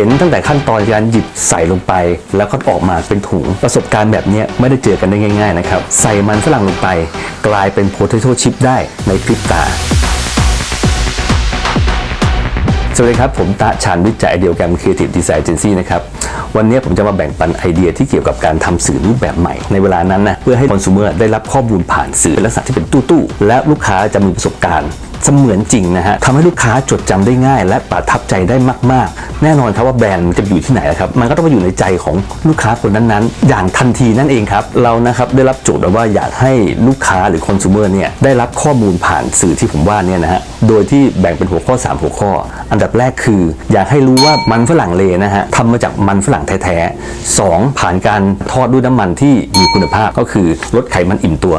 ห็นตั้งแต่ขั้นตอนการหยิบใส่ลงไป แล้วก็ออกมาเป็นถุงประสบการณ์แบบนี้ไม่ได้เจอกันได้ง่ายๆนะครับใส่มันฝรั่งลงไป กลายเป็นโพเทโต้ชิพได้ในพริบตาสวัสดีครับ ผมตะชานวิจากไอเดียแกรม Creative Design Agency นะครับวันนี้ผมจะมาแบ่งปันไอเดียที่เกี่ยวกับการทำสื่อรูปแบบใหม่ในเวลานั้นนะเพื่อให้คอน sumer ได้รับข้อมูลผ่านสื่อลักษณะที่เป็นตู้ๆและลูกค้าจะมีประสบการณ์ เสมือนจริงนะฮะทำให้ลูกค้าจดจำได้ง่าย และประทับใจได้มาก ๆ แน่นอนครับว่าแบรนด์มันจะอยู่ที่ไหนละครับ มันก็ต้องมาอยู่ในใจของลูกค้าคนนั้นๆ อย่างทันทีนั่นเองครับ เรานะครับได้รับโจทย์ว่าอยากให้ลูกค้าหรือคอน sumer เนี่ยได้รับข้อมูลผ่านสื่อที่ผมว่าเนี่ยนะฮะ โดยที่แบ่งเป็นหัวข้อ 3 หัวข้อ อันดับแรกคือ อยากให้รู้ว่ามันฝรั่งเลนะฮะทำมาจากมันฝรั่งแท้ๆสองผ่านการทอดด้วยน้ำมันที่มีคุณภาพก็คือลดไขมันอิ่มตัว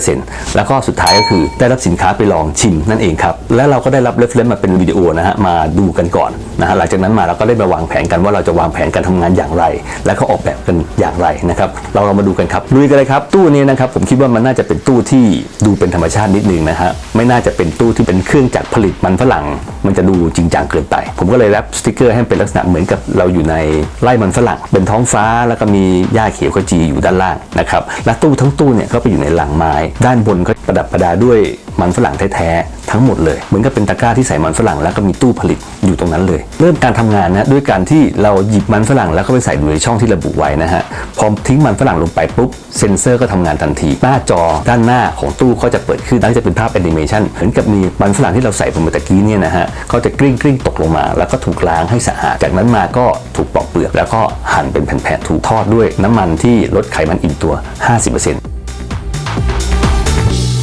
50%แล้วก็สุดท้ายก็คือได้รับสินค้าไปลองชิมนั่นเองครับ และเราก็ได้รับเรฟเลนมาเป็นวิดีโอนะฮะมาดูกันก่อนนะฮะหลังจากนั้นมาเราก็ได้มาวางแผนกันว่าเราจะวางแผนการทำงานอย่างไร และก็ออกแบบกันอย่างไรนะครับเราเรามาดูกันครับลุยกันเลยครับตู้นี้นะครับผมคิดว่ามันน่าจะเป็นตู้ที่ดูเป็นธรรมชาตินิดนึงนะฮะไม่น่าจะเป็นตู้ที่เป็นเครื่องจักรผลิตมันฝรั่ง มันจะดูจริงจังเกินไป ผมก็เลยแรปสติกเกอร์ให้เป็นลักษณะเหมือนกับเราอยู่ในไร่มันฝรั่ง เป็นท้องฟ้าแล้วก็มีหญ้าเขียวขจีอยู่ด้านล่างนะครับและตู้ทั้งตู้เนี่ยก็ไปอยู่ในหลังไม้ ด้านบนก็ประดับประดาด้วยมันฝรั่งแท้ๆทั้งหมดเลยเหมือนกับเป็นตะกร้าที่ใส่มันฝรั่งแล้วก็มีตู้ผลิตอยู่ตรงนั้นเลย เริ่มการทำงานนะด้วยการที่เราหยิบมันฝรั่งแล้วก็ไปใส่อยู่ในช่องที่ระบุไว้นะฮะพอทิ้งมันฝรั่งลงไปปุ๊บเซ็นเซอร์ก็ทำงานทันที หน้าจอด้านหน้าของตู้ก็จะเปิดขึ้นแล้วจะเป็นภาพแอนิเมชันเหมือนกับมีมันฝรั่งที่เราใส่ไปเมื่อกี้เนี่ยนะฮะก็จะกริ้งกริ้งตกลงมา แล้วก็ถูกล้างให้สะอาดจากนั้นมาก็ถูกปอกเปลือก แล้วก็หั่นเป็นแผ่นๆถูกทอดด้วยน้ำมันที่ลดไขมันอิ่มตัว 50%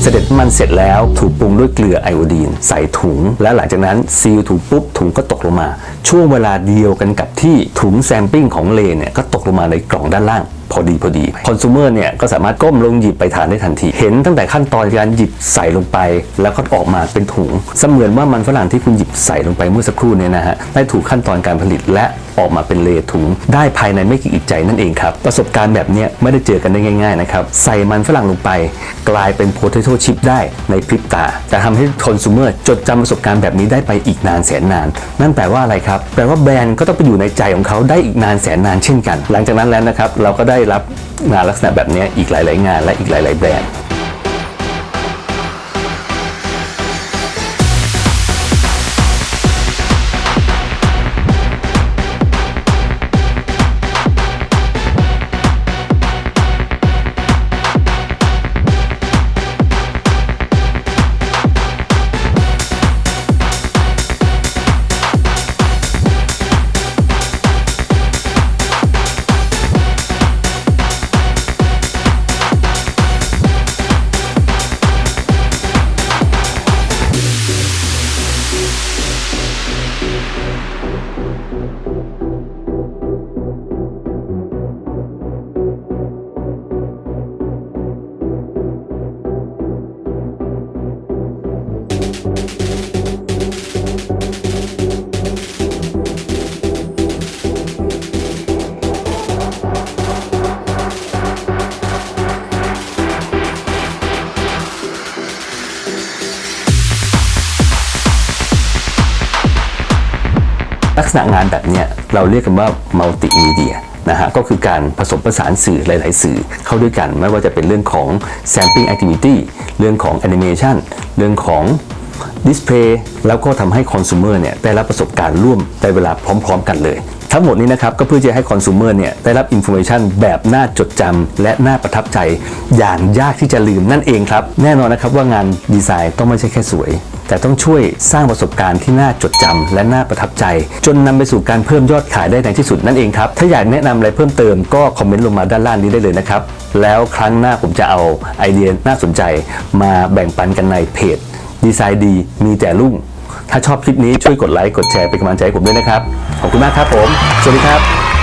เสด็จมันเสร็จแล้วถูกปรุงด้วยเกลือไอโอดีน ใส่ถุง และหลังจากนั้นซีลถูกปุ๊บถุงก็ตกลงมา ช่วงเวลาเดียวกันกับที่ถุงแซมปิ้งของเลเนี่ยก็ตกลงมาในกล่องด้านล่าง พอดีพอดีคอน sumer เนี่ยก็สามารถก้มลงหยิบไปทานได้ทันที เห็นตั้งแต่ขั้นตอนการหยิบใส่ลงไป แล้วก็ออกมาเป็นถุง เสมือนว่ามันฝรั่งที่คุณหยิบใส่ลงไปเมื่อสักครู่เนี่ยนะฮะได้ถูกขั้นตอนการผลิตและออกมาเป็นเลถุง ได้ภายในไม่กี่อึดใจนั่นเองครับ ประสบการณ์แบบเนี้ยไม่ได้เจอกันได้ง่ายๆนะครับ ใส่มันฝรั่งลงไป กลายเป็นโพเทโต้ชิพได้ในพริบตาจะทำให้คอน sumer จดจำประสบการณ์แบบนี้ได้ไปอีกนานแสนนาน นั่นแปลว่าอะไรครับ แปลว่าแบรนด์ก็ต้องไปอยู่ในใจของเขาได้อีกนานแสนนานเช่นกัน หลังจากนั้นแล้วนะครับเราก็ได้รับงานลักษณะแบบนี้อีกหลาย ๆ งานและอีกหลาย ๆ แบรนด์ ลักษณะงานแบบนี้เราเรียกกันว่ามัลติมีเดียนะฮะก็คือการผสมผสานสื่อหลาย ๆ สื่อเข้าด้วยกัน ไม่ว่าจะเป็นเรื่องของ sampling activity เรื่องของ animation เรื่องของ display แล้วก็ทำให้คอน sumer เนี่ยได้รับประสบการณ์ร่วมในเวลาพร้อม ๆ กันเลย ทั้งหมดนี้นะครับก็เพื่อจะให้คอน sumer เนี่ยได้รับ information แบบน่าจดจำและน่าประทับใจ อย่างยากที่จะลืมนั่นเองครับ แน่นอนนะครับว่างานดีไซน์ต้องไม่ใช่แค่สวย แต่ต้องช่วยสร้างประสบการณ์ที่น่าจดจำและน่าประทับใจ จนนำไปสู่การเพิ่มยอดขายได้ในที่สุดนั่นเองครับถ้าอยากแนะนำอะไรเพิ่มเติมก็คอมเมนต์ลงมาด้านล่างนี้ได้เลยนะครับแล้วครั้งหน้าผมจะเอาไอเดียน่าสนใจ มาแบ่งปันกันในเพจ ดีไซน์ดี มีแต่รุ่ง ถ้าชอบคลิปนี้ช่วยกดไลค์ กดแชร์เป็นกำลังใจให้ผมด้วยนะครับ ขอบคุณมากครับผม สวัสดีครับ